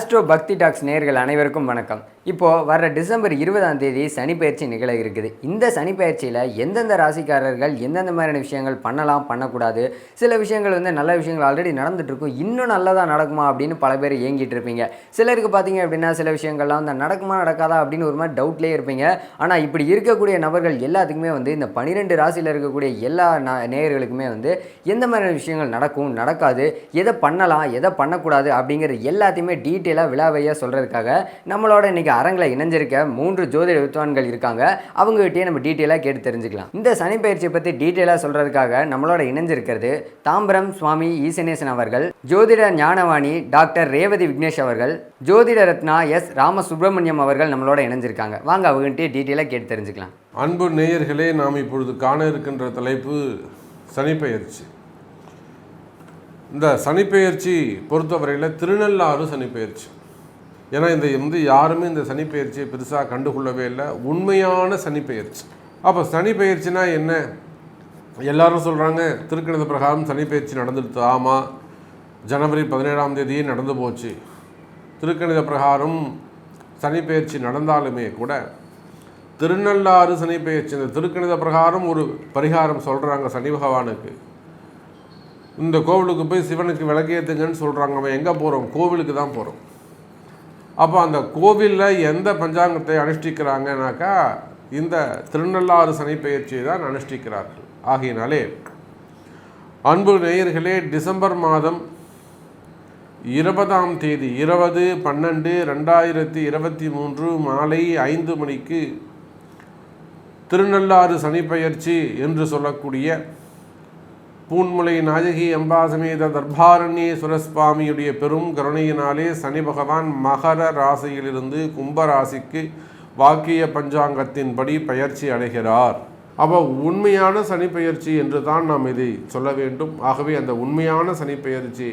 Astro பக்தி tax நேர்கள் அனைவருக்கும் வணக்கம். இப்போது வர டிசம்பர் இருபதாம் தேதி சனி பயிற்சி நிகழ இருக்குது. இந்த சனி பயிற்சியில் எந்தெந்த ராசிக்காரர்கள் எந்தெந்த மாதிரியான விஷயங்கள் பண்ணலாம் பண்ணக்கூடாது? சில விஷயங்கள் வந்து நல்ல விஷயங்கள் ஆல்ரெடி நடந்துட்டுருக்கும். இன்னும் நல்லதாக நடக்குமா அப்படின்னு பல பேர் ஏங்கிட்டு இருப்பீங்க சிலருக்கு பார்த்தீங்க அப்படின்னா சில விஷயங்கள்லாம் வந்து நடக்குமா நடக்காதா அப்படின்னு ஒரு மாதிரி டவுட்லேயே இருப்பீங்க. ஆனால் இப்படி இருக்கக்கூடிய நபர்கள் எல்லாத்துக்குமே வந்து இந்த பன்னிரெண்டு ராசியில் இருக்கக்கூடிய எல்லா ந- நேயர்களுக்குமே வந்து எந்த மாதிரியான விஷயங்கள் நடக்கும் நடக்காது? எதை பண்ணலாம் எதை பண்ணக்கூடாது? அப்படிங்கிற எல்லாத்தையுமே டீட்டெயிலாக விழாவையாக சொல்கிறதுக்காக நம்மளோட இன்னைக்கு அரங்கில் இணைஞ்சிருக்க மூன்று ஜோதிட வித்வான்கள் இருக்காங்க. அவங்ககிட்டயே நம்ம டீட்டெயிலாக கேட்டு தெரிஞ்சுக்கலாம். இந்த சனி பயிற்சியை பற்றி டீட்டெயிலாக சொல்கிறதுக்காக நம்மளோட இணைஞ்சிருக்கிறது தாம்பரம் சுவாமி ஈசனேசன் அவர்கள் ஜோதிட ஞானவாணி டாக்டர் ரேவதி விக்னேஷ் அவர்கள் ஜோதிட ரத்னா எஸ் ராமசுப்ரமணியம் அவர்கள் நம்மளோட இணைஞ்சிருக்காங்க. வாங்க அவங்ககிட்டயே டீட்டெயிலாக கேட்டு தெரிஞ்சுக்கலாம். அன்பு நேயர்களே நாம் இப்பொழுது காண இருக்கின்ற தலைப்பு சனிப்பெயர்ச்சி இந்த சனிப்பெயர்ச்சி பொறுத்தவரையில் திருநள்ளாறு சனிப்பெயர்ச்சி ஏன்னா இந்த வந்து யாருமே இந்த சனிப்பெயர்ச்சியை பெருசாக கண்டுகொள்ளவே இல்லை. உண்மையான சனிப்பெயர்ச்சி அப்போ சனிப்பெயர்ச்சினா என்ன? எல்லாரும் சொல்கிறாங்க திருக்கணித பிரகாரம் சனிப்பெயர்ச்சி நடந்துடுது ஆமாம் ஜனவரி பதினேழாம் தேதியே நடந்து போச்சு. திருக்கணித பிரகாரம் சனிப்பெயர்ச்சி நடந்தாலுமே கூட திருநள்ளாறு சனிப்பெயர்ச்சி இந்த திருக்கணித பிரகாரம் ஒரு பரிகாரம் சொல்கிறாங்க சனி பகவானுக்கு. இந்த கோவிலுக்கு போய் சிவனுக்கு விளக்கேற்றுங்கன்னு சொல்கிறாங்க அவன் எங்கே போகிறோம் கோவிலுக்கு தான் போகிறோம் அப்போ அந்த கோவிலில் எந்த பஞ்சாங்கத்தை அனுஷ்டிக்கிறாங்கனாக்கா இந்த திருநள்ளாறு சனி பெயர்ச்சியை தான் அனுஷ்டிக்கிறார்கள். ஆகையினாலே அன்பு நேயர்களே டிசம்பர் மாதம் இருபதாம் தேதி இருபது பன்னெண்டு ரெண்டாயிரத்தி இருபத்தி மூன்று மாலை ஐந்து மணிக்கு திருநள்ளாறு சனிப்பெயர்ச்சி என்று சொல்லக்கூடிய பூன்முலை நாயகி அம்பாசமேத தர்பாரண்யேஸ்வரஸ்வாமியுடைய பெரும் கருணையினாலே சனி பகவான் மகர ராசியிலிருந்து கும்ப ராசிக்கு வாக்கிய பஞ்சாங்கத்தின்படி பயிற்சி அடைகிறார். அப்போ உண்மையான சனிப்பெயர்ச்சி என்று தான் நாம் இதை சொல்ல வேண்டும். ஆகவே அந்த உண்மையான சனிப்பெயர்ச்சி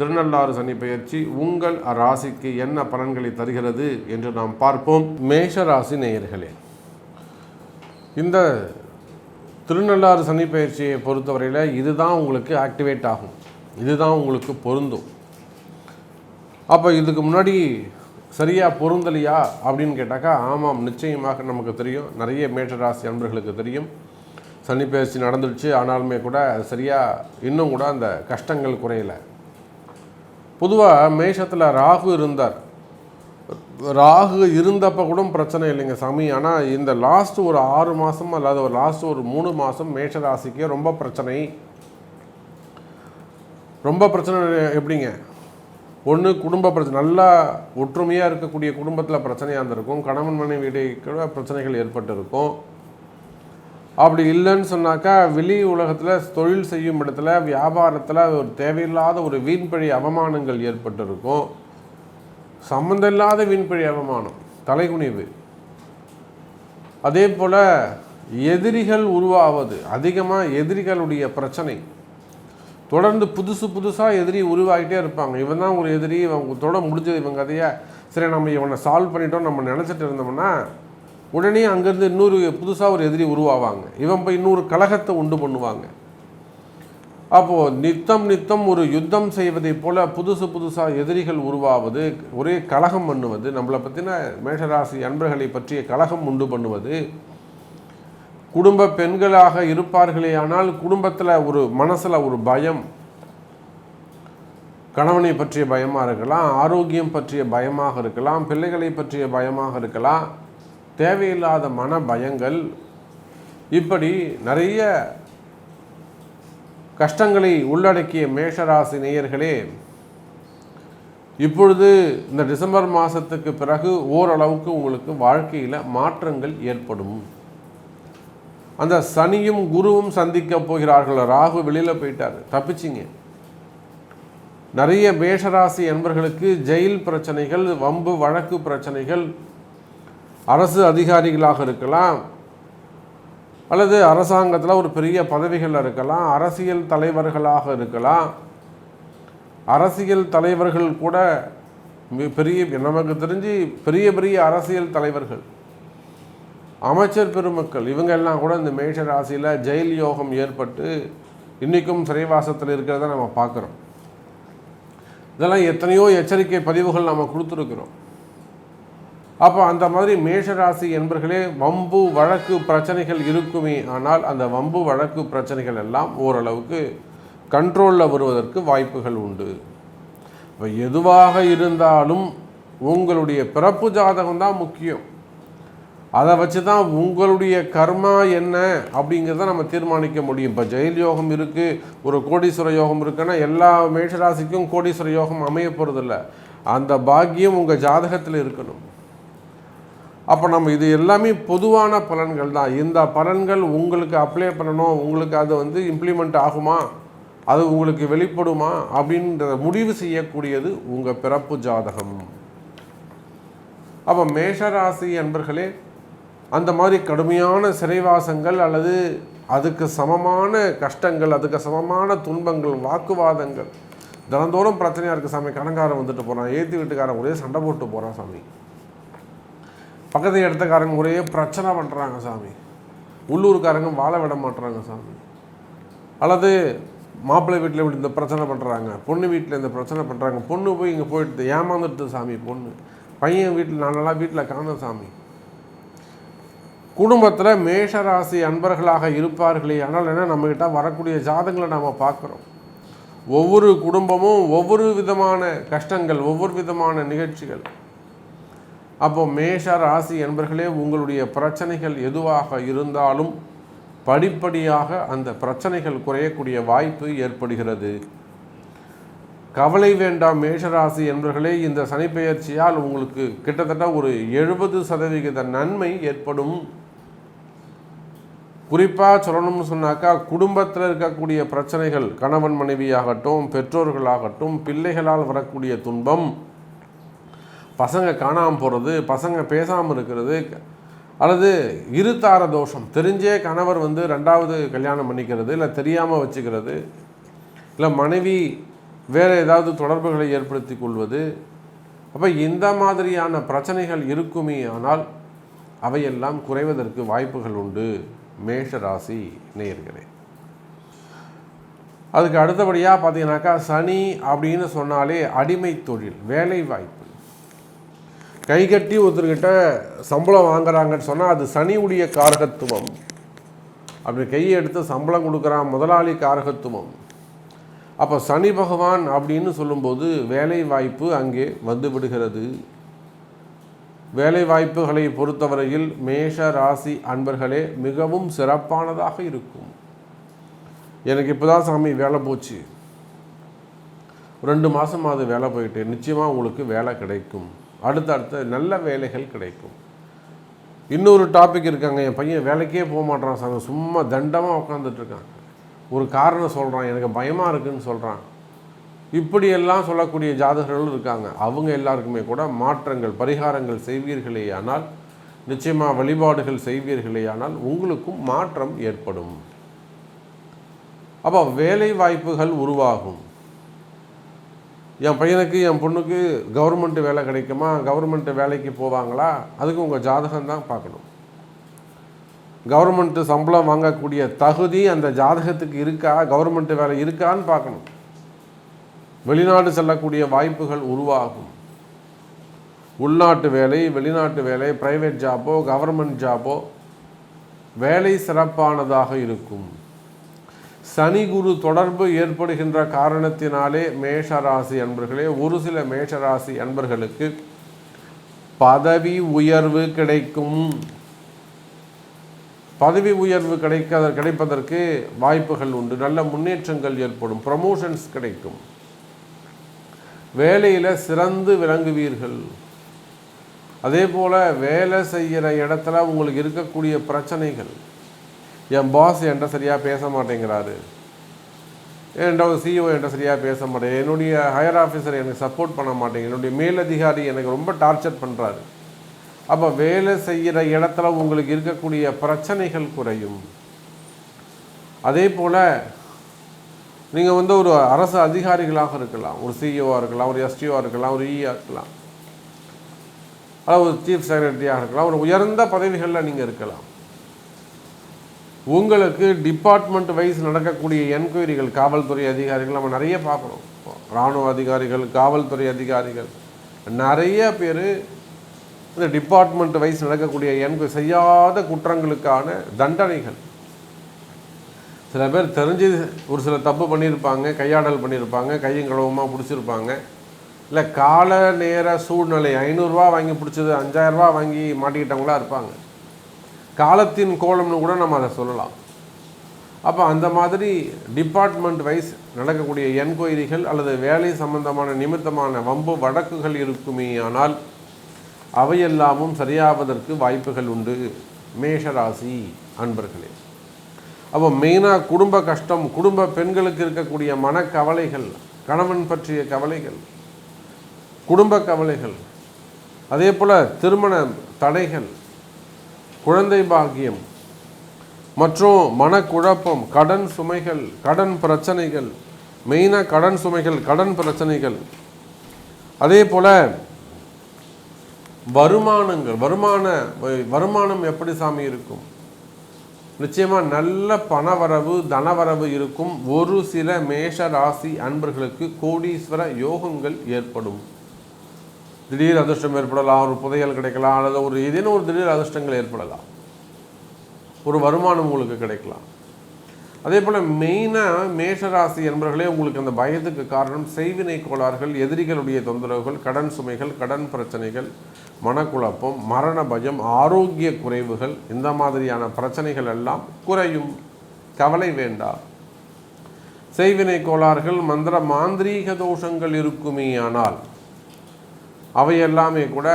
திருநள்ளாறு சனிப்பெயர்ச்சி உங்கள் ராசிக்கு என்ன பலன்களை தருகிறது என்று நாம் பார்ப்போம். மேஷ ராசி நேயர்களே இந்த திருநள்ளாறு சனி பயிற்சியை பொறுத்தவரையில் இதுதான் உங்களுக்கு ஆக்டிவேட் ஆகும். இதுதான் உங்களுக்கு பொருந்தும். அப்போ இதுக்கு முன்னாடி சரியாக பொருந்தலையா அப்படின்னு கேட்டாக்கா ஆமாம் நிச்சயமாக நமக்கு தெரியும். நிறைய மேட்டராசி அன்பர்களுக்கு தெரியும். சனி பயிற்சி நடந்துடுச்சு ஆனாலுமே கூட அது சரியாக இன்னும் கூட அந்த கஷ்டங்கள் குறையலை. பொதுவாக மேஷத்தில் ராகு இருந்தார். ராகு இருந்தப்போ கூட பிரச்சனை இல்லைங்க சாமி. ஆனால் இந்த லாஸ்ட் ஒரு ஆறு மாதம் அல்லாத ஒரு லாஸ்ட் ஒரு மூணு மாதம் மேஷ ராசிக்கே ரொம்ப பிரச்சனை. ரொம்ப பிரச்சனை எப்படிங்க? ஒன்று குடும்ப பிரச்சனை நல்லா ஒற்றுமையாக இருக்கக்கூடிய குடும்பத்தில் பிரச்சனையாக இருந்திருக்கும். கணவன் மனைவி கூட பிரச்சனைகள் ஏற்பட்டிருக்கும். அப்படி இல்லைன்னு சொன்னாக்கா வெளி உலகத்தில் தொழில் செய்யும் இடத்துல வியாபாரத்தில் ஒரு தேவையில்லாத ஒரு வீண்பழி அவமானங்கள் ஏற்பட்டிருக்கும். சம்மந்தம் இல்லாத வீண்பழி அவமானம் தலைகுனிவு. அதே போல் எதிரிகள் உருவாவது அதிகமாக எதிரிகளுடைய பிரச்சனை. தொடர்ந்து புதுசு புதுசாக எதிரி உருவாகிட்டே இருப்பாங்க. இவன் தான் ஒரு எதிரி இவங்க தொட முடிஞ்சது இவன் கதையை சரி நம்ம இவனை சால்வ் பண்ணிட்டோம் நம்ம நினச்சிட்டு இருந்தோம்னா உடனே அங்கேருந்து இன்னொரு புதுசாக ஒரு எதிரி உருவாவாங்க. இவன் போய் இன்னொரு கழகத்தை உண்டு பண்ணுவாங்க. அப்போது நித்தம் நித்தம் ஒரு யுத்தம் செய்வதைப் போல புதுசு புதுசாக எதிரிகள் உருவாவது ஒரே கலகம் பண்ணுவது நம்மளை பற்றின மேஷராசி அன்பர்களை பற்றிய கலகம் உண்டு பண்ணுவது குடும்ப பெண்களாக இருப்பார்களே ஆனால் குடும்பத்தில் ஒரு மனசில் ஒரு பயம் கணவனை பற்றிய பயமாக இருக்கலாம் ஆரோக்கியம் பற்றிய பயமாக இருக்கலாம் பிள்ளைகளை பற்றிய பயமாக இருக்கலாம் தேவையில்லாத மன பயங்கள் இப்படி நிறைய கஷ்டங்களை உள்ளடக்கிய மேஷராசி நேயர்களே இப்பொழுது இந்த டிசம்பர் மாதத்துக்கு பிறகு ஓரளவுக்கு உங்களுக்கு வாழ்க்கையில் மாற்றங்கள் ஏற்படும். அந்த சனியும் குருவும் சந்திக்க போகிறார்கள். ராகு வெளியில் போயிட்டார். தப்பிச்சிங்க. நிறைய மேஷராசி என்பர்களுக்கு ஜெயில் பிரச்சனைகள் வம்பு வழக்கு பிரச்சனைகள் அரசு அதிகாரிகளாக இருக்கலாம் அல்லது அரசாங்கத்தில் ஒரு பெரிய பதவிகள் இருக்கலாம் அரசியல் தலைவர்களாக இருக்கலாம். அரசியல் தலைவர்கள் கூட பெரிய நமக்கு தெரிஞ்சு பெரிய பெரிய அரசியல் தலைவர்கள். அமைச்சர் பெருமக்கள் இவங்க எல்லாம் கூட இந்த மேஷ ராசியில் ஜெயில் யோகம் ஏற்பட்டு இன்றைக்கும் சிறைவாசத்தில் இருக்கிறத நம்ம பார்க்குறோம். இதெல்லாம் எத்தனையோ எச்சரிக்கை பதிவுகள் நம்ம கொடுத்துருக்குறோம். அப்போ அந்த மாதிரி மேஷராசி என்பர்களே வம்பு வழக்கு பிரச்சனைகள் இருக்குமே. ஆனால் அந்த வம்பு வழக்கு பிரச்சனைகள் எல்லாம் ஓரளவுக்கு கண்ட்ரோலில் வருவதற்கு வாய்ப்புகள் உண்டு. இப்போ எதுவாக இருந்தாலும் உங்களுடைய பிறப்பு ஜாதகம் தான் முக்கியம். அதை வச்சு தான் உங்களுடைய கர்மா என்ன அப்படிங்கிறத நம்ம தீர்மானிக்க முடியும். இப்போ ஜெயில் யோகம் இருக்குது ஒரு கோடீஸ்வர யோகம் இருக்குன்னா எல்லா மேஷராசிக்கும் கோடீஸ்வர யோகம் அமைய போகிறதில்ல அந்த பாக்கியம் உங்கள் ஜாதகத்தில் இருக்கணும். அப்போ நம்ம இது எல்லாமே பொதுவான பலன்கள் தான். இந்த பலன்கள் உங்களுக்கு அப்ளை பண்ணணும் உங்களுக்கு அது வந்து இம்ப்ளிமெண்ட் ஆகுமா? அது உங்களுக்கு வெளிப்படுமா? அப்படின்றத முடிவு செய்யக்கூடியது உங்கள் பிறப்பு ஜாதகம். அப்போ மேஷராசி என்பர்களே அந்த மாதிரி கடுமையான சிறைவாசங்கள் அல்லது அதுக்கு சமமான கஷ்டங்கள் அதுக்கு சமமான துன்பங்கள் வாக்குவாதங்கள் தினந்தோறும் பிரச்சனையாக இருக்குது சாமி. கடன்காரன் வந்துட்டு போகிறான் ஏற்றி வீட்டுக்காரன் ஒரே சண்டை போட்டு போகிறான் சாமி. பக்கத்து இடத்துக்காரங்க ஒரே பிரச்சனை பண்ணுறாங்க சாமி. உள்ளூர்காரங்க வாழ விட மாட்டுறாங்க சாமி. அல்லது மாப்பிள்ளை வீட்டில் இப்படி இந்த பிரச்சனை பண்ணுறாங்க பொண்ணு வீட்டில் இந்த பிரச்சனை பண்ணுறாங்க பொண்ணு போய் இங்கே போயிட்டு ஏமாந்துட்டு சாமி பொண்ணு. பையன் வீட்டில் நாளெல்லாம் வீட்டில் காணும் சாமி. குடும்பத்தில் மேஷராசி அன்பர்களாக இருப்பார்களே ஆனால் என்ன நம்மக்கிட்ட வரக்கூடிய ஜாதங்களை நாம் பார்க்குறோம். ஒவ்வொரு குடும்பமும் ஒவ்வொரு விதமான கஷ்டங்கள் ஒவ்வொரு விதமான நிகழ்ச்சிகள். அப்போ மேஷ ராசி என்பர்களே உங்களுடைய பிரச்சனைகள் எதுவாக இருந்தாலும் படிப்படியாக அந்த பிரச்சனைகள் குறையக்கூடிய வாய்ப்பு ஏற்படுகிறது. கவலை வேண்டாம் மேஷராசி என்பர்களே இந்த சனிப்பெயர்ச்சியால் உங்களுக்கு கிட்டத்தட்ட ஒரு எழுபது சதவிகித நன்மை ஏற்படும். குறிப்பாக சொல்லணும்னு சொன்னாக்கா குடும்பத்தில் இருக்கக்கூடிய பிரச்சனைகள் கணவன் மனைவியாகட்டும் பெற்றோர்களாகட்டும் பிள்ளைகளால் வரக்கூடிய துன்பம் பசங்க காணாமல் போகிறது பசங்க பேசாமல் இருக்கிறது அல்லது இருதார தோஷம். தெரிஞ்சே கணவர் வந்து ரெண்டாவது கல்யாணம் பண்ணிக்கிறது இல்லை தெரியாமல் வச்சுக்கிறது இல்லை மனைவி வேறு ஏதாவது தொடர்புகளை ஏற்படுத்தி கொள்வது. அப்போ இந்த மாதிரியான பிரச்சனைகள் இருக்குமே ஆனால் அவையெல்லாம் குறைவதற்கு வாய்ப்புகள் உண்டு. மேஷ ராசி நேயர்களே. அதுக்கு அடுத்தபடியாக பார்த்தீங்கன்னாக்கா சனி அப்படின்னு சொன்னாலே அடிமை தொழில் வேலை வாய்ப்பு கைகட்டி ஒருத்தர்கிட்ட சம்பளம் வாங்குறாங்கன்னு சொன்னால் அது சனியுடைய காரகத்துவம். அப்படி கையை எடுத்து சம்பளம் கொடுக்குறான் முதலாளி காரகத்துவம். அப்போ சனி பகவான் அப்படின்னு சொல்லும்போது வேலை வாய்ப்பு அங்கே வந்து விடுகிறது. வேலை வாய்ப்புகளை பொறுத்தவரையில் மேஷ ராசி அன்பர்களே மிகவும் சிறப்பானதாக இருக்கும். எனக்கு இப்போ தான் சாமி வேலை போச்சு. ரெண்டு மாதம் அது வேலை போயிட்டு நிச்சயமாக உங்களுக்கு வேலை கிடைக்கும். அடுத்தடுத்த நல்ல வேலைகள் கிடைக்கும். இன்னொரு டாபிக் இருக்காங்க. என் பையன் வேலைக்கே போக மாட்டான் சாமி. சும்மா தண்டமாக உட்காந்துட்ருக்கான் ஒரு காரணம் சொல்கிறான் எனக்கு பயமாக இருக்குன்னு சொல்கிறான் இப்படியெல்லாம் சொல்லக்கூடிய ஜாதகர்களும் இருக்காங்க. அவங்க எல்லாருக்குமே கூட மாற்றங்கள் பரிகாரங்கள் செய்வீர்களே ஆனால் நிச்சயமாக வழிபாடுகள் செய்வீர்களே ஆனால் உங்களுக்கும் மாற்றம் ஏற்படும். அப்போ வேலை வாய்ப்புகள் உருவாகும். என் பையனுக்கு என் பொண்ணுக்கு கவர்மெண்ட்டு வேலை கிடைக்குமா? கவர்மெண்ட்டு வேலைக்கு போவாங்களா? அதுக்கு உங்கள் ஜாதகம் தான் பார்க்கணும். கவர்மெண்ட்டு சம்பளம் வாங்கக்கூடிய தகுதி அந்த ஜாதகத்துக்கு இருக்கா? கவர்மெண்ட்டு வேலை இருக்கான்னு பார்க்கணும். வெளிநாடு செல்லக்கூடிய வாய்ப்புகள் உருவாகும். உள்நாட்டு வேலை வெளிநாட்டு வேலை ப்ரைவேட் ஜாப்போ கவர்மெண்ட் ஜாப்போ வேலை சிறப்பானதாக இருக்கும். சனி குரு தொடர்பு ஏற்படுகின்ற காரணத்தினாலே மேஷராசி அன்பர்களே ஒரு சில மேஷராசி அன்பர்களுக்கு பதவி உயர்வு கிடைக்கும். பதவி உயர்வு கிடைக்க கிடைப்பதற்கு வாய்ப்புகள் உண்டு. நல்ல முன்னேற்றங்கள் ஏற்படும். ப்ரமோஷன்ஸ் கிடைக்கும். வேலையில் சிறந்து விளங்குவீர்கள். அதே போல் வேலை செய்கிற இடத்துல உங்களுக்கு இருக்கக்கூடிய பிரச்சனைகள் என் பாஸ் என்கிட்ட சரியாக பேச மாட்டேங்கிறாரு. என்னோட ஒரு சிஇஓ என்கிட்ட சரியாக பேச மாட்டேன் என்னுடைய ஹையர் ஆஃபீஸர் எனக்கு சப்போர்ட் பண்ண மாட்டேங்க என்னுடைய மேலதிகாரி எனக்கு ரொம்ப டார்ச்சர் பண்ணுறாரு அப்போ வேலை செய்கிற இடத்துல உங்களுக்கு இருக்கக்கூடிய பிரச்சனைகள் குறையும். அதே போல் நீங்கள் வந்து ஒரு அரசு அதிகாரிகளாக இருக்கலாம். ஒரு சிஇஓவாக இருக்கலாம். ஒரு எஸ்டிஓவாக இருக்கலாம். ஒரு e இஆ இருக்கலாம். அதாவது ஒரு சீஃப் செக்ரட்டரியாக இருக்கலாம். ஒரு உயர்ந்த பதவிகளில் நீங்கள் இருக்கலாம். உங்களுக்கு டிபார்ட்மெண்ட் வைஸ் நடக்கக்கூடிய என்கொயரிகள் காவல்துறை அதிகாரிகள் நம்ம நிறைய பார்க்குறோம் இராணுவ அதிகாரிகள் காவல்துறை அதிகாரிகள் நிறைய பேர் இந்த டிபார்ட்மெண்ட் வைஸ் நடக்கக்கூடிய எனக்கு செய்யாத குற்றங்களுக்கான தண்டனைகள். சில பேர் தெரிஞ்சு ஒரு சில தப்பு பண்ணியிருப்பாங்க கையாடல் பண்ணியிருப்பாங்க கையும் கழுவமாக பிடிச்சிருப்பாங்க. இல்லை கால நேர சூழ்நிலை ஐநூறுரூவா வாங்கி பிடிச்சது அஞ்சாயிரரூபா வாங்கி மாட்டிக்கிட்டவங்களா இருப்பாங்க. காலத்தின் கோலம்னு கூட நம்ம அதை சொல்லலாம். அப்போ அந்த மாதிரி டிபார்ட்மெண்ட் வைஸ் நடக்கக்கூடிய என்கொயரிகள் அல்லது வேலை சம்பந்தமான நிமித்தமான வம்பு வழக்குகள் இருக்குமே ஆனால் அவையெல்லாமும் சரியாவதற்கு வாய்ப்புகள் உண்டு. மேஷராசி அன்பர்களே அப்போ மெயினாக குடும்ப கஷ்டம் குடும்ப பெண்களுக்கு இருக்கக்கூடிய மனக்கவலைகள் கணவன் பற்றிய கவலைகள் குடும்ப கவலைகள் அதே போல் திருமண தடைகள் குழந்தை பாக்கியம். மற்றும் மனக்குழப்பம் கடன் சுமைகள் கடன் பிரச்சனைகள் மெயினாக கடன் சுமைகள் கடன் பிரச்சனைகள். அதே போல் வருமானங்கள் வருமான வருமானம் எப்படி சாமி இருக்கும்? நிச்சயமாக நல்ல பணவரவு தனவரவு இருக்கும். ஒரு சில மேஷ ராசி அன்பர்களுக்கு கோடீஸ்வர யோகங்கள் ஏற்படும். திடீர் அதிர்ஷ்டம் ஏற்படலாம் ஒரு புதையல் கிடைக்கலாம் அல்லது ஒரு ஏதேனும் ஒரு திடீர் அதிர்ஷ்டங்கள் ஏற்படலாம். ஒரு வருமானம் உங்களுக்கு கிடைக்கலாம். அதே போல் மெயினாக மேஷராசி என்பவர்களே உங்களுக்கு அந்த பயத்துக்கு காரணம் செய்வினை கோளாறுகள் எதிரிகளுடைய தொந்தரவுகள் கடன் சுமைகள் கடன் பிரச்சனைகள் மனக்குழப்பம் மரண பயம் ஆரோக்கிய குறைவுகள் இந்த மாதிரியான பிரச்சனைகள் எல்லாம் குறையும். கவலை வேண்டாம். செய்வினை கோளாறுகள் மந்திர மாந்திரீக தோஷங்கள் அவை அவையெல்லாமே கூட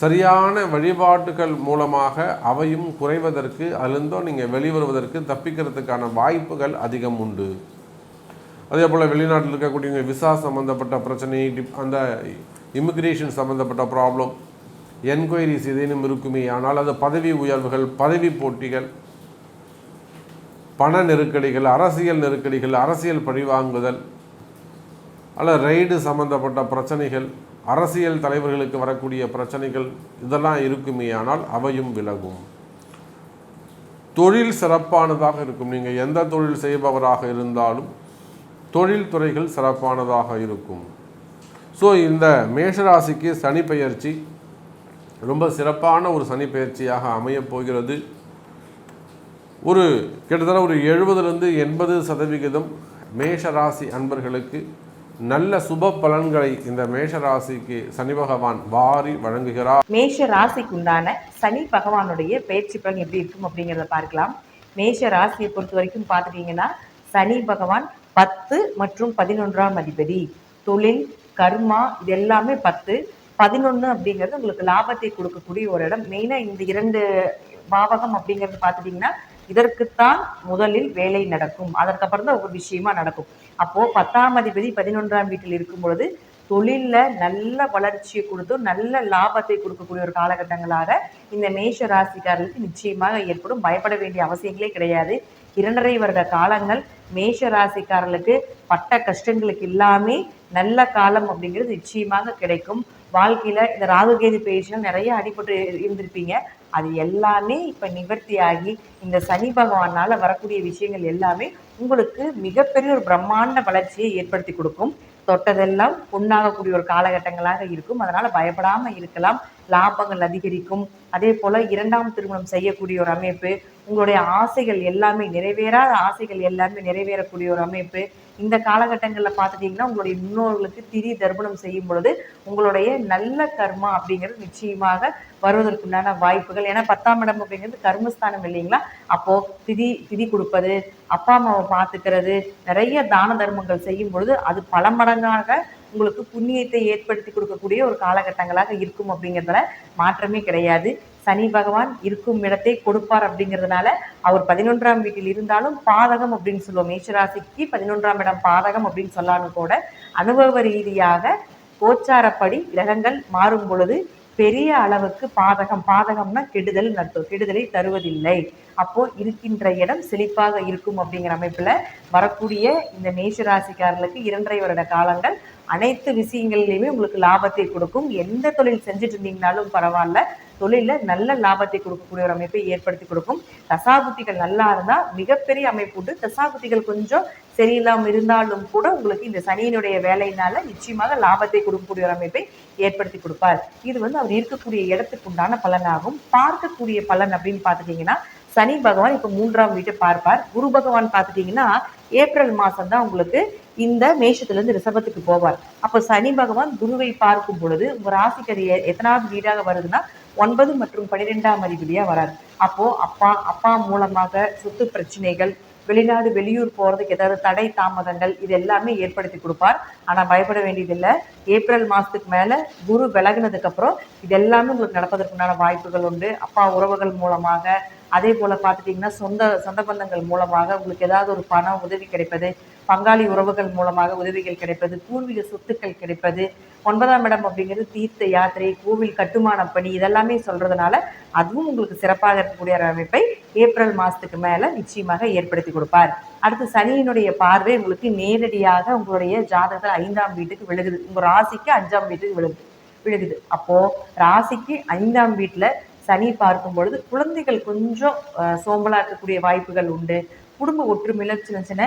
சரியான வழிபாட்டுகள் மூலமாக அவையும் குறைவதற்கு அதிலிருந்தோ நீங்கள் வெளிவருவதற்கு தப்பிக்கிறதுக்கான வாய்ப்புகள் அதிகம் உண்டு. அதே போல் வெளிநாட்டில் இருக்கக்கூடிய விசா சம்மந்தப்பட்ட பிரச்சனை டிப் அந்த இமிக்ரேஷன் சம்மந்தப்பட்ட ப்ராப்ளம் என்கொயரிஸ் ஏதேனும் இருக்குமே ஆனால் அது பதவி உயர்வுகள் பதவி போட்டிகள் பண நெருக்கடிகள் அரசியல் நெருக்கடிகள் அரசியல் பழிவாங்குதல் அல்ல ரைடு சம்பந்தப்பட்ட பிரச்சனைகள் அரசியல் தலைவர்களுக்கு வரக்கூடிய பிரச்சனைகள் இதெல்லாம் இருக்குமே ஆனால் அவையும் விலகும். தொழில் சிறப்பானதாக இருக்கும். நீங்கள் எந்த தொழில் செய்பவராக இருந்தாலும் தொழில் துறைகள் சிறப்பானதாக இருக்கும். ஸோ இந்த மேஷராசிக்கு சனி பெயர்ச்சி ரொம்ப சிறப்பான ஒரு சனி பெயர்ச்சியாக அமையப் போகிறது. ஒரு கிட்டத்தட்ட ஒரு எழுபதுலேருந்து எண்பது சதவிகிதம் மேஷராசி அன்பர்களுக்கு நல்ல சுப பலன்களை இந்த மேஷ ராசிக்கு சனி பகவான் வாரி வழங்குகிறார். மேஷ ராசிக்கு உண்டான சனி பகவானுடைய பயிற்சி பலன் எப்படி இருக்கும் அப்படிங்கிறத பார்க்கலாம். மேஷ ராசியை பொறுத்த வரைக்கும் பார்த்துட்டீங்கன்னா சனி பகவான் பத்து மற்றும் பதினொன்றாம் அதிபதி. தொழில் கர்மா இது எல்லாமே பத்து. பதினொன்று அப்படிங்கிறது உங்களுக்கு லாபத்தை கொடுக்கக்கூடிய ஒரு இடம். மெயினாக இந்த இரண்டு பாவகம் அப்படிங்கிறது பார்த்துட்டிங்கன்னா இதற்குத்தான் முதலில் வேலை நடக்கும். அதற்கப்புறம் தான் ஒவ்வொரு விஷயமா நடக்கும். அப்போ பத்தாம் அதிபதி பதினொன்றாம் வீட்டில் இருக்கும் பொழுது தொழிலில் நல்ல வளர்ச்சியை கொடுத்தும் நல்ல லாபத்தை கொடுக்கக்கூடிய ஒரு காலகட்டங்களாக இந்த மேஷ ராசிக்காரர்களுக்கு நிச்சயமாக ஏற்படும். பயப்பட வேண்டிய அவசியங்களே கிடையாது. இரண்டரை வருட காலங்கள் மேஷ ராசிக்காரர்களுக்கு பட்ட கஷ்டங்களுக்கு எல்லாமே நல்ல காலம் அப்படிங்கிறது நிச்சயமாக கிடைக்கும். வாழ்க்கையில் இந்த ராகுகேது பேசினா நிறைய அடிபட்டு இருந்திருப்பீங்க. அது எல்லாமே இப்ப நிவர்த்தியாகி இந்த சனி பகவானால வரக்கூடிய விஷயங்கள் எல்லாமே உங்களுக்கு மிகப்பெரிய ஒரு பிரம்மாண்ட வளர்ச்சியை ஏற்படுத்தி கொடுக்கும். தொட்டதெல்லாம் பொண்ணாகக்கூடிய ஒரு காலகட்டங்களாக இருக்கும். அதனால பயப்படாம இருக்கலாம். லாபங்கள் அதிகரிக்கும். அதே போல இரண்டாம் திருமணம் செய்யக்கூடிய ஒரு அமைப்பு உங்களுடைய ஆசைகள் எல்லாமே நிறைவேறாத ஆசைகள் எல்லாமே நிறைவேறக்கூடிய ஒரு அமைப்பு. இந்த காலகட்டங்களில் பார்த்துட்டிங்கன்னா உங்களுடைய முன்னோர்களுக்கு திரி தர்ப்பணம் செய்யும் பொழுது உங்களுடைய நல்ல கர்மா அப்படிங்கிறது நிச்சயமாக வருவதற்குண்டான வாய்ப்புகள். ஏன்னா பத்தாம் இடம் அப்படிங்கிறது கர்மஸ்தானம் இல்லைங்களா? அப்போ திதி திதி கொடுப்பது அப்பா அம்மாவை பார்த்துக்கிறது நிறைய தான தர்மங்கள் செய்யும் பொழுது அது பல மடங்காக உங்களுக்கு புண்ணியத்தை ஏற்படுத்தி கொடுக்கக்கூடிய ஒரு காலகட்டங்களாக இருக்கும் அப்படிங்கிறதுல மாற்றமே கிடையாது. சனி பகவான் இருக்கும் இடத்தை கொடுப்பார் அப்படிங்கிறதுனால அவர் பதினொன்றாம் வீட்டில் இருந்தாலும் பாதகம் அப்படின்னு சொல்லுவோம். மேஷராசிக்கு பதினொன்றாம் இடம் பாதகம் அப்படின்னு சொல்லாலும் கூட அனுபவ ரீதியாக கோச்சாரப்படி கிரகங்கள் மாறும் பொழுது பெரிய அளவுக்கு பாதகம் பாதகம்னா கெடுதல் நட்பு கெடுதலை தருவதில்லை. அப்போ இருக்கின்ற இடம் செழிப்பாக இருக்கும் அப்படிங்கிற அமைப்புல வரக்கூடிய இந்த மேஷராசிக்காரர்களுக்கு இரண்டரை வருட காலங்கள் அனைத்து விஷயங்கள்லையுமே உங்களுக்கு லாபத்தை கொடுக்கும். எந்த தொழில் செஞ்சுட்டு இருந்தீங்கனாலும் பரவாயில்ல. தொழிலில் நல்ல லாபத்தை கொடுக்கக்கூடிய ஒரு அமைப்பை ஏற்படுத்தி கொடுக்கும். தசாபுத்திகள் நல்லா இருந்தால் மிகப்பெரிய அமைப்பு உண்டு. தசாபுத்திகள் கொஞ்சம் சரியில்லாமல் இருந்தாலும் கூட உங்களுக்கு இந்த சனியினுடைய வேலையினால நிச்சயமாக லாபத்தை கொடுக்கக்கூடிய ஒரு அமைப்பை ஏற்படுத்தி கொடுப்பார். இது வந்து அவர் இருக்கக்கூடிய இடத்துக்கு உண்டான பலனாகும். பார்க்கக்கூடிய பலன் அப்படின்னு பார்த்துட்டிங்கன்னா சனி பகவான் இப்போ மூன்றாம் வீட்டை பார்ப்பார். குரு பகவான் பார்த்துட்டீங்கன்னா ஏப்ரல் மாதம் தான் உங்களுக்கு இந்த மேஷத்துலேருந்து ரிசபத்துக்கு போவார். அப்போ சனி பகவான் குருவை பார்க்கும் பொழுது உங்கள் ராசிக்கு அது எ- எத்தனாவது வீடாக வருதுன்னா ஒன்பது மற்றும் பன்னிரெண்டாம் அதிபதியா வராரு. அப்போ அப்பா அப்பா மூலமாக சொத்து பிரச்சனைகள் வெளிநாடு வெளியூர் போறதுக்கு ஏதாவது தடை தாமதங்கள் இது எல்லாமே ஏற்படுத்தி கொடுப்பார். ஆனா பயப்பட வேண்டியதில்லை. ஏப்ரல் மாசத்துக்கு மேல குரு விலகினதுக்கு அப்புறம் இது எல்லாமே உங்களுக்கு நடப்பதற்குண்டான வாய்ப்புகள் உண்டு. அப்பா உறவுகள் மூலமாக அதே போல் பார்த்துட்டிங்கன்னா சொந்த சொந்த பந்தங்கள் மூலமாக உங்களுக்கு ஏதாவது ஒரு பண உதவி கிடைப்பது பங்காளி உறவுகள் மூலமாக உதவிகள் கிடைப்பது பூர்வீக சொத்துக்கள் கிடைப்பது ஒன்பதாம் இடம் அப்படிங்கிறது தீர்த்த யாத்திரை கோவில் கட்டுமான பணி இதெல்லாமே சொல்கிறதுனால அதுவும் உங்களுக்கு சிறப்பாக இருக்கக்கூடிய ஒரு அமைப்பை ஏப்ரல் மாதத்துக்கு மேலே நிச்சயமாக ஏற்படுத்தி கொடுப்பார். அடுத்து சனியினுடைய பார்வை உங்களுக்கு நேரடியாக உங்களுடைய ஜாதகத்தில் ஐந்தாம் வீட்டுக்கு விழுகுது. உங்கள் ராசிக்கு அஞ்சாம் வீட்டுக்கு விழுகுது. விழுகுது. அப்போது ராசிக்கு ஐந்தாம் வீட்டில் சனி பார்க்கும் பொழுது குழந்தைகள் கொஞ்சம் சோம்பலாக சோம்பலா இருக்கக்கூடிய வாய்ப்புகள் உண்டு. குடும்ப ஒற்றுமையில சின்ன சின்ன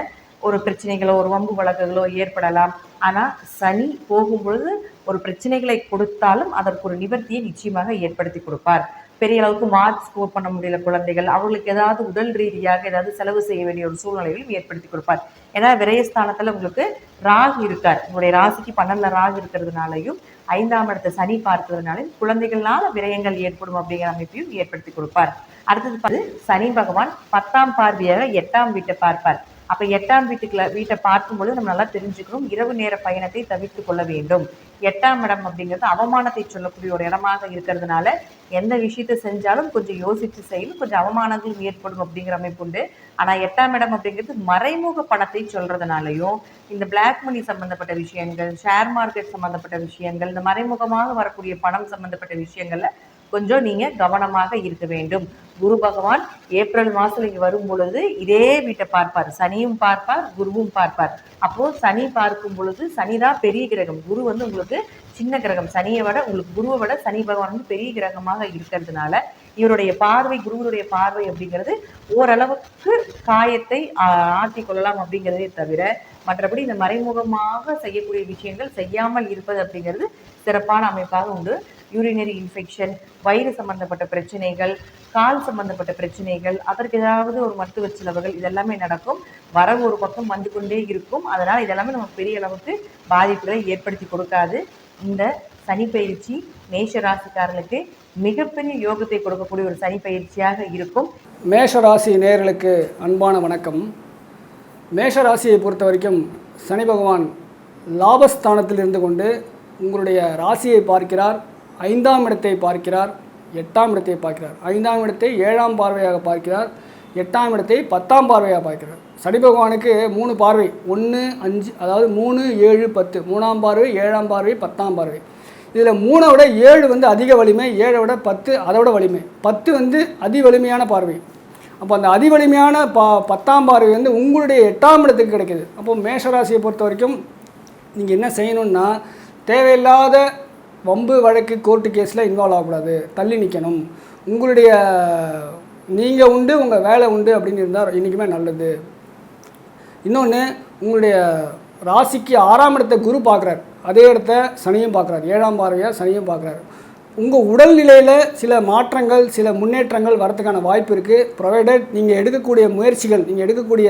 ஒரு பிரச்சனைகளோ ஒரு வம்பு வழக்குகளோ ஏற்படலாம். ஆனா சனி போகும் பொழுது ஒரு பிரச்சனைகளை கொடுத்தாலும் அதற்கு ஒரு நிவர்த்தியை நிச்சயமாக ஏற்படுத்தி கொடுப்பார். பெரிய அளவுக்கு மார்க் ஸ்கோர் பண்ண முடியல குழந்தைகள். அவங்களுக்கு ஏதாவது உடல் ரீதியாக ஏதாவது செலவு செய்ய வேண்டிய ஒரு சூழ்நிலைகளையும் ஏற்படுத்தி கொடுப்பார். ஏன்னா விரயஸ்தானத்தில் உங்களுக்கு ராகு இருக்கார். உங்களுடைய ராசிக்கு பன்னெண்டுல ராகு இருக்கிறதுனாலையும் ஐந்தாம் இடத்தை சனி பார்க்கிறதுனாலையும் குழந்தைகள்னால விரயங்கள் ஏற்படும் அப்படிங்கிற அமைப்பையும் ஏற்படுத்தி கொடுப்பார். அடுத்தது பார்த்து சனி பகவான் பத்தாம் பார்வையாக எட்டாம் வீட்டை பார்ப்பார். அப்ப எட்டாம் வீட்டுக்குள்ள வீட்டை பார்க்கும்பொழுது நம்ம நல்லா தெரிஞ்சுக்கணும். இரவு நேர பயணத்தை தவிர்த்து கொள்ள வேண்டும். எட்டாம் இடம் அப்படிங்கிறது அவமானத்தை சொல்லக்கூடிய ஒரு இடமாக இருக்கிறதுனால எந்த விஷயத்தை செஞ்சாலும் கொஞ்சம் யோசிச்சு செய்யணும் கொஞ்சம் அவமானங்கள் ஏற்படும் அப்படிங்கிற அமைப்பு உண்டு. ஆனா எட்டாம் இடம் அப்படிங்கிறது மறைமுக பணத்தை சொல்றதுனாலையும் இந்த பிளாக் மணி சம்பந்தப்பட்ட விஷயங்கள் ஷேர் மார்க்கெட் சம்பந்தப்பட்ட விஷயங்கள் இந்த மறைமுகமாக வரக்கூடிய பணம் சம்பந்தப்பட்ட விஷயங்கள்ல கொஞ்சம் நீங்க கவனமாக இருக்க வேண்டும். குரு பகவான் ஏப்ரல் மாசம் இங்க வரும் பொழுது இதே வீட்டை பார்ப்பார். சனியும் பார்ப்பார் குருவும் பார்ப்பார். அப்போ சனி பார்க்கும் பொழுது சனிதான் பெரிய கிரகம். குரு வந்து உங்களுக்கு சின்ன கிரகம். சனியை விட உங்களுக்கு குருவை விட சனி பகவான் வந்து பெரிய கிரகமாக இருக்கிறதுனால இவருடைய பார்வை குருவனுடைய பார்வை அப்படிங்கிறது ஓரளவுக்கு காயத்தை ஆட்டி கொள்ளலாம் அப்படிங்கிறதே தவிர மற்றபடி இந்த மறைமுகமாக செய்யக்கூடிய விஷயங்கள் செய்யாமல் இருப்பது அப்படிங்கிறது சிறப்பான அமைப்பாக உண்டு. யூரினரி இன்ஃபெக்ஷன் வயிறு சம்பந்தப்பட்ட பிரச்சனைகள் கால் சம்பந்தப்பட்ட பிரச்சனைகள் அதற்கு ஏதாவது ஒரு மருத்துவ செலவுகள் இதெல்லாமே நடக்கும். வரவு ஒரு பக்கம் வந்து கொண்டே இருக்கும். அதனால் இதெல்லாமே நமக்கு பெரிய அளவுக்கு பாதிப்புகளை ஏற்படுத்தி கொடுக்காது. இந்த சனி பயிற்சி மேஷ ராசிக்காரர்களுக்கு மிகப்பெரிய யோகத்தை கொடுக்கக்கூடிய ஒரு சனி பயிற்சியாக இருக்கும். மேஷ ராசி நேர்களுக்கு அன்பான வணக்கம். மேஷ ராசியை பொறுத்த வரைக்கும் சனி பகவான் லாபஸ்தானத்தில் இருந்து கொண்டு உங்களுடைய ராசியை பார்க்கிறார். ஐந்தாம் இடத்தை பார்க்கிறார் எட்டாம் இடத்தை பார்க்கிறார். ஐந்தாம் இடத்தை ஏழாம் பார்வையாக பார்க்கிறார் எட்டாம் இடத்தை பத்தாம் பார்வையாக பார்க்கிறார். சனி பகவானுக்கு மூணு பார்வை ஒன்று அஞ்சு அதாவது மூணு ஏழு பத்து. மூணாம் பார்வை ஏழாம் பார்வை பத்தாம் பார்வை. இதில் மூணை விட ஏழு வந்து அதிக வலிமை ஏழை விட பத்து அதை விட வலிமை. பத்து வந்து அதி வலிமையான பார்வை. அப்போ அந்த அதி வலிமையான பா பத்தாம் பார்வை வந்து உங்களுடைய எட்டாம் இடத்துக்கு கிடைக்கிது. அப்போ மேஷராசியை பொறுத்த வரைக்கும் நீங்கள் என்ன செய்யணுன்னா தேவையில்லாத வம்பு வழக்கு கோர்ட்டு கேஸில் இன்வால்வ் ஆகக்கூடாது. தள்ளி நிற்கணும் உங்களுடைய நீங்கள் உண்டு உங்கள் வேலை உண்டு அப்படின்னு இருந்தால் இன்றைக்குமே நல்லது. இன்னொன்று உங்களுடைய ராசிக்கு ஆறாம் இடத்தை குரு பார்க்குறார். அதே இடத்த சனியும் பார்க்குறாரு. ஏழாம் பார்வையாக சனியும் பார்க்குறாரு. உங்கள் உடல்நிலையில் சில மாற்றங்கள் சில முன்னேற்றங்கள் வரதுக்கான வாய்ப்பு இருக்குது ப்ரொவைடட் நீங்கள் எடுக்கக்கூடிய முயற்சிகள் நீங்கள் எடுக்கக்கூடிய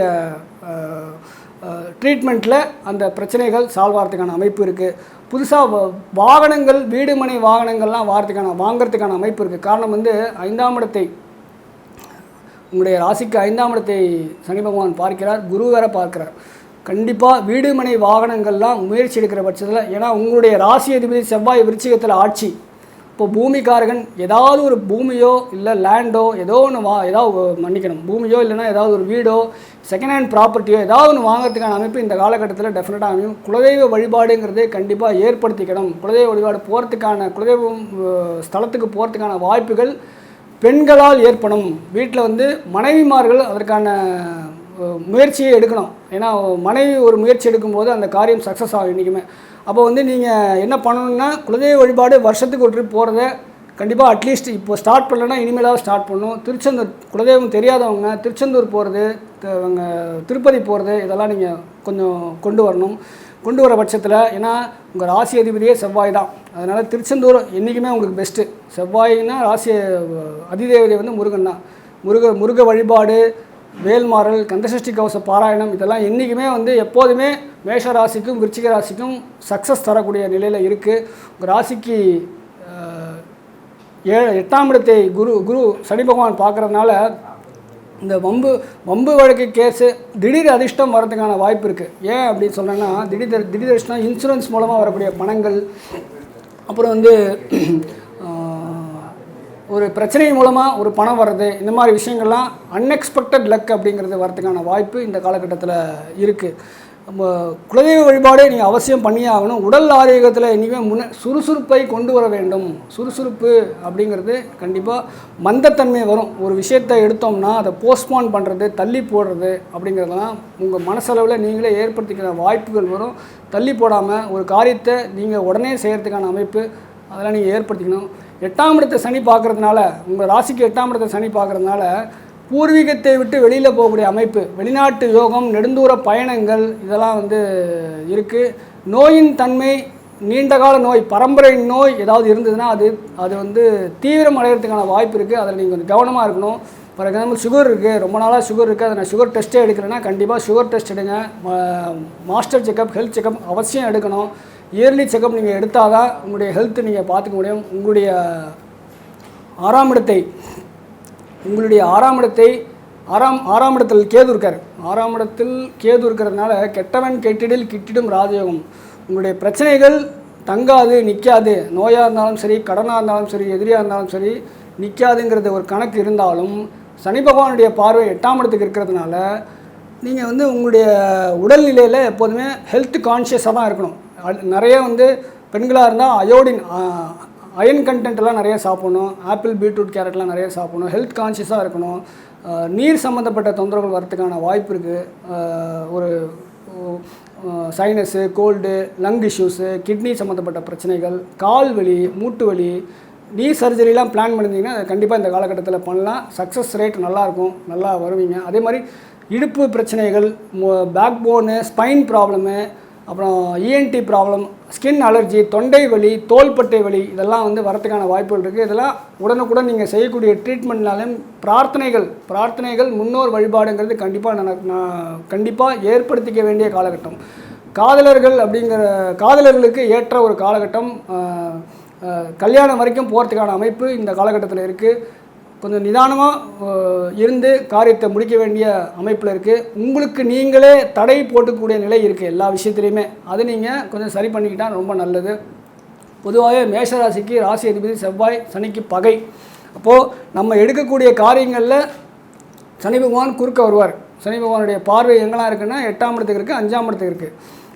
ட்ரீட்மெண்ட்டில் அந்த பிரச்சனைகள் சால்வ் ஆகிறதுக்கான அமைப்பு இருக்குது புதுசாக வாகனங்கள் வீடு மனை வாகனங்கள்லாம் வாரத்துக்கான வாங்குறதுக்கான அமைப்பு இருக்குது காரணம் வந்து ஐந்தாம் இடத்தை உங்களுடைய ராசிக்கு ஐந்தாம் இடத்தை சனி பகவான் பார்க்கிறார் குரு வேற பார்க்கிறார். கண்டிப்பாக வீடு மனை வாகனங்கள்லாம் முயற்சி எடுக்கிற பட்சத்தில் ஏன்னா உங்களுடைய ராசி அதிபதி செவ்வாய் விருச்சிகத்தில் ஆட்சி. இப்போ பூமிக்காரகன் ஏதாவது ஒரு பூமியோ இல்லை லேண்டோ ஏதோ ஒன்று வா ஏதாவது மன்னிக்கணும். பூமியோ இல்லைன்னா ஏதாவது ஒரு வீடோ செகண்ட் ஹேண்ட் ப்ராப்பர்ட்டியோ ஏதாவது ஒன்று வாங்குறதுக்கான அமைப்பு இந்த காலகட்டத்தில் டெஃபினட்டாக அமையும். குலதெய்வ வழிபாடுங்கிறதே கண்டிப்பாக ஏற்படுத்திக்கணும் குலதெய்வ வழிபாடு போகிறதுக்கான குலதெய்வம் ஸ்தலத்துக்கு போகிறதுக்கான வாய்ப்புகள் பெண்களால் ஏற்படும். வீட்டில் வந்து மனைவிமார்கள் அதற்கான முயற்சியை எடுக்கணும். ஏன்னா மனைவி ஒரு முயற்சி எடுக்கும்போது அந்த காரியம் சக்ஸஸ் ஆகும் இன்றைக்குமே அப்போ வந்து நீங்கள் என்ன பண்ணணுன்னா குலதெய்வ வழிபாடு வருஷத்துக்கு ஒரு ட்ரிப் போகிறத கண்டிப்பாக அட்லீஸ்ட் இப்போ ஸ்டார்ட் பண்ணலன்னா இனிமேலாவது ஸ்டார்ட் பண்ணணும். திருச்செந்தூர் குலதெய்வம் தெரியாதவங்க திருச்செந்தூர் போகிறது அவங்க திருப்பதி போகிறது இதெல்லாம் நீங்கள் கொஞ்சம் கொண்டு வரணும். கொண்டு வர பட்சத்தில் ஏன்னா உங்கள் ராசி அதிபதியே செவ்வாய் தான். அதனால் திருச்செந்தூர் என்றைக்குமே உங்களுக்கு பெஸ்ட்டு செவ்வாய்னா ராசி அதிதேவதை வந்து முருகன் தான். முருக முருக வழிபாடு வேல்மாறல் கந்தசஷ்டி கவச பாராயணம் இதெல்லாம் என்றைக்குமே வந்து எப்போதுமே மேஷ ராசிக்கும் விருச்சிக ராசிக்கும் சக்ஸஸ் தரக்கூடிய நிலையில் இருக்குது உங்கள் ராசிக்கு ஏ எட்டாம் இடத்தை குரு குரு சனி பகவான் பார்க்குறதுனால இந்த வம்பு வம்பு வழக்கு கேஸு திடீர் அதிர்ஷ்டம் வரதுக்கான வாய்ப்பு இருக்குது ஏன் அப்படின்னு சொன்னேன்னா திடீர் திடீர் அதிர்ஷ்டம் இன்சூரன்ஸ் மூலமாக வரக்கூடிய பணங்கள் அப்புறம் வந்து ஒரு பிரச்சனை மூலமாக ஒரு பணம் வர்றது இந்த மாதிரி விஷயங்கள்லாம் அன்எக்ஸ்பெக்டட் லக் அப்படிங்கிறது வரதுக்கான வாய்ப்பு இந்த காலகட்டத்தில் இருக்குது குலதெய்வ வழிபாடே நீங்கள் அவசியம் பண்ணியே ஆகணும். உடல் ஆரோக்கியத்தில் இனிமேல் முன்ன சுறுசுறுப்பை கொண்டு வர வேண்டும். சுறுசுறுப்பு அப்படிங்கிறது கண்டிப்பாக மந்தத்தன்மை வரும். ஒரு விஷயத்தை எடுத்தோம்னா அதை போஸ்ட்போன் பண்ணுறது தள்ளி போடுறது அப்படிங்கிறதெல்லாம் உங்கள் மனசளவில் நீங்களே ஏற்படுத்திக்கிற வாய்ப்புகள் வரும். தள்ளி போடாமல் ஒரு காரியத்தை நீங்கள் உடனே செய்கிறதுக்கான அமைப்பு அதெல்லாம் நீங்கள் ஏற்படுத்திக்கணும். எட்டாம் இடத்தை சனி பார்க்கறதுனால உங்கள் ராசிக்கு எட்டாம் இடத்தை சனி பார்க்கறதுனால பூர்வீகத்தை விட்டு வெளியில் போகக்கூடிய அமைப்பு வெளிநாட்டு யோகம் நெடுந்தூர பயணங்கள் இதெல்லாம் வந்து இருக்குது நோயின் தன்மை நீண்டகால நோய் பரம்பரை நோய் ஏதாவது இருந்ததுன்னா அது அது வந்து தீவிரம் அடைகிறதுக்கான வாய்ப்பு இருக்குது அதில் நீங்கள் கொஞ்சம் கவனமாக இருக்கணும். ஃபார் எக்ஸாம்பிள் சுகர் இருக்குது ரொம்ப நாளாக சுகர் இருக்குது அதை நான் சுகர் டெஸ்ட்டே எடுக்கிறேன்னா கண்டிப்பாக சுகர் டெஸ்ட் எடுங்க. மாஸ்டர் செக்கப் ஹெல்த் செக்கப் அவசியம் எடுக்கணும். இயர்லி செக்கப் நீங்கள் எடுத்தால் தான் உங்களுடைய ஹெல்த் நீங்கள் பார்த்துக்க முடியும். உங்களுடைய ஆறாம் இடத்தை உங்களுடைய ஆறாம் இடத்தை ஆறாம் ஆறாம் இடத்தில் கேது இருக்கார். ஆறாம் இடத்தில் கேது இருக்கிறதுனால கெட்டவன் கெட்டிடில் கிட்டிடும் ராஜயோகம். உங்களுடைய பிரச்சனைகள் தங்காது நிற்காது நோயாக இருந்தாலும் சரி கடனாக இருந்தாலும் சரி எதிரியாக இருந்தாலும் சரி நிற்காதுங்கிறது ஒரு கணக்கு இருந்தாலும் சனி பகவானுடைய பார்வை எட்டாம் இடத்துக்கு இருக்கிறதுனால நீங்கள் வந்து உங்களுடைய உடல்நிலையில் எப்போதுமே ஹெல்த் கான்ஷியஸாக தான் இருக்கணும். நிறைய வந்து பெண்களாக இருந்தால் அயோடின் அயன் கண்டென்ட்லாம் நிறைய சாப்பிடணும் ஆப்பிள் பீட்ரூட் கேரட்லாம் நிறைய சாப்பிடணும் ஹெல்த் கான்ஷியஸாக இருக்கணும். நீர் சம்மந்தப்பட்ட தொந்தரவுகள் வரத்துக்கான வாய்ப்பு இருக்குது ஒரு sinus cold lung issues kidney சம்மந்தப்பட்ட பிரச்சனைகள் கால் வலி மூட்டு வலி நீ சர்ஜரிலாம் பிளான் பண்ணியிருந்தீங்கன்னா கண்டிப்பாக இந்த காலகட்டத்தில் பண்ணலாம். சக்ஸஸ் ரேட் நல்லாயிருக்கும். நல்லா வருவீங்க. அதே மாதிரி இடுப்பு பிரச்சனைகள் பேக் போனு ஸ்பைன் ப்ராப்ளமு அப்புறம் இஎன்டி ப்ராப்ளம் ஸ்கின் அலர்ஜி தொண்டை வலி தோள்பட்டை வலி இதெல்லாம் வந்து வரத்துக்கான வாய்ப்புகள் இருக்குது இதெல்லாம் உடனுக்குடன் நீங்கள் செய்யக்கூடிய ட்ரீட்மெண்ட்னாலும் பிரார்த்தனைகள் பிரார்த்தனைகள் முன்னோர் வழிபாடுங்கிறது கண்டிப்பாக நான் கண்டிப்பாக ஏற்படுத்திக்க வேண்டிய காலகட்டம். காதலர்கள் அப்படிங்கிற காதலர்களுக்கு ஏற்ற ஒரு காலகட்டம் கல்யாணம் வரைக்கும் போகிறதுக்கான அமைப்பு இந்த காலகட்டத்தில் இருக்குது கொஞ்சம் நிதானமாக இருந்து காரியத்தை முடிக்க வேண்டிய அமைப்பில் இருக்குது உங்களுக்கு நீங்களே தடை போட்டுக்கூடிய நிலை இருக்குது எல்லா விஷயத்துலையுமே. அது நீங்கள் கொஞ்சம் சரி பண்ணிக்கிட்டால் ரொம்ப நல்லது. பொதுவாகவே மேஷராசிக்கு ராசி அதிபதி செவ்வாய் சனிக்கு பகை. அப்போது நம்ம எடுக்கக்கூடிய காரியங்களில் சனி பகவான் குறுக்க வருவார். சனி பகவானுடைய பார்வை எங்கெல்லாம் இருக்குன்னா எட்டாம் இடத்துக்கு இருக்குது அஞ்சாம் இடத்துக்கு இருக்குது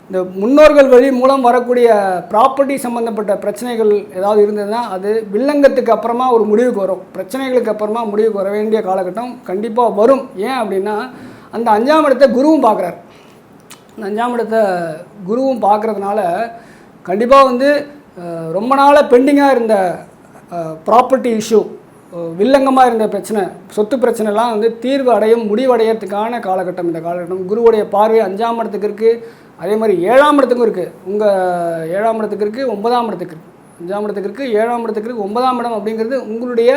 இந்த முன்னோர்கள் வழி மூலம் வரக்கூடிய ப்ராப்பர்ட்டி சம்மந்தப்பட்ட பிரச்சனைகள் ஏதாவது இருந்ததுன்னா அது வில்லங்கத்துக்கு அப்புறமா ஒரு முடிவுக்கு வரும். பிரச்சனைகளுக்கு அப்புறமா முடிவுக்கு வர வேண்டிய காலகட்டம் கண்டிப்பாக வரும். ஏன் அப்படின்னா அந்த அஞ்சாம் இடத்தை குருவும் பார்க்குறாரு. அந்த அஞ்சாம் இடத்தை குருவும் பார்க்குறதுனால கண்டிப்பாக வந்து ரொம்ப நாளாக பெண்டிங்காக இருந்த ப்ராப்பர்ட்டி இஷ்யூ வில்லங்கமாக இருந்த பிரச்சனை சொத்து பிரச்சனைலாம் வந்து தீர்வு அடையும் முடிவடையறதுக்கான காலகட்டம் இந்த காலகட்டம். குருவுடைய பார்வை அஞ்சாம் இடத்துக்கு இருக்குது அதே மாதிரி ஏழாம் இடத்துக்கும் இருக்குது உங்கள் ஏழாம் இடத்துக்கு இருக்குது ஒன்பதாம் இடத்துக்கு இருக்குது அஞ்சாம் இடத்துக்கு இருக்குது ஏழாம் இடத்துக்கு இருக்குது ஒன்பதாம் இடம் அப்படிங்கிறது உங்களுடைய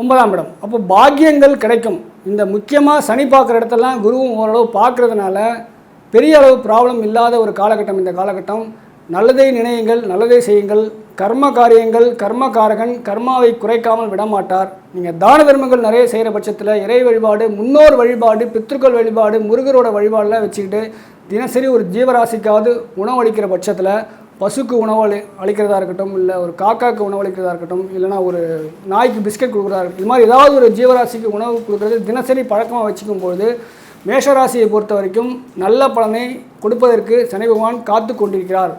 ஒன்பதாம் இடம். அப்போ பாக்கியங்கள் கிடைக்கும். இந்த முக்கியமாக சனி பார்க்குற இடத்தெல்லாம் குருவும் ஓரளவு பார்க்குறதுனால பெரிய அளவு ப்ராப்ளம் இல்லாத ஒரு காலகட்டம் இந்த காலகட்டம். நல்லதை நினையுங்கள் நல்லதை செய்யுங்கள். கர்ம காரியங்கள் கர்மகாரகன் கர்மாவை குறைக்காமல் விடமாட்டார். நீங்கள் தான தர்மங்கள் நிறைய செய்கிற பட்சத்தில் இறை வழிபாடு முன்னோர் வழிபாடு பித்ருக்கள் வழிபாடு முருகரோட வழிபாடெலாம் வச்சுக்கிட்டு தினசரி ஒரு ஜீவராசிக்காவது உணவளிக்கிற பட்சத்தில் பசுக்கு உணவு அளி அளிக்கிறதா இருக்கட்டும் இல்லை ஒரு காக்காக்கு உணவு அளிக்கிறதா இருக்கட்டும் இல்லைனா ஒரு நாய்க்கு பிஸ்கட் கொடுக்குறதா இருக்கட்டும் இது மாதிரி ஏதாவது ஒரு ஜீவராசிக்கு உணவு கொடுக்குறது தினசரி பழக்கமாக வச்சுக்கும் பொழுது மேஷராசியை பொறுத்த வரைக்கும் நல்ல பலனை கொடுப்பதற்கு சனி பகவான் காத்து கொண்டிருக்கிறார்.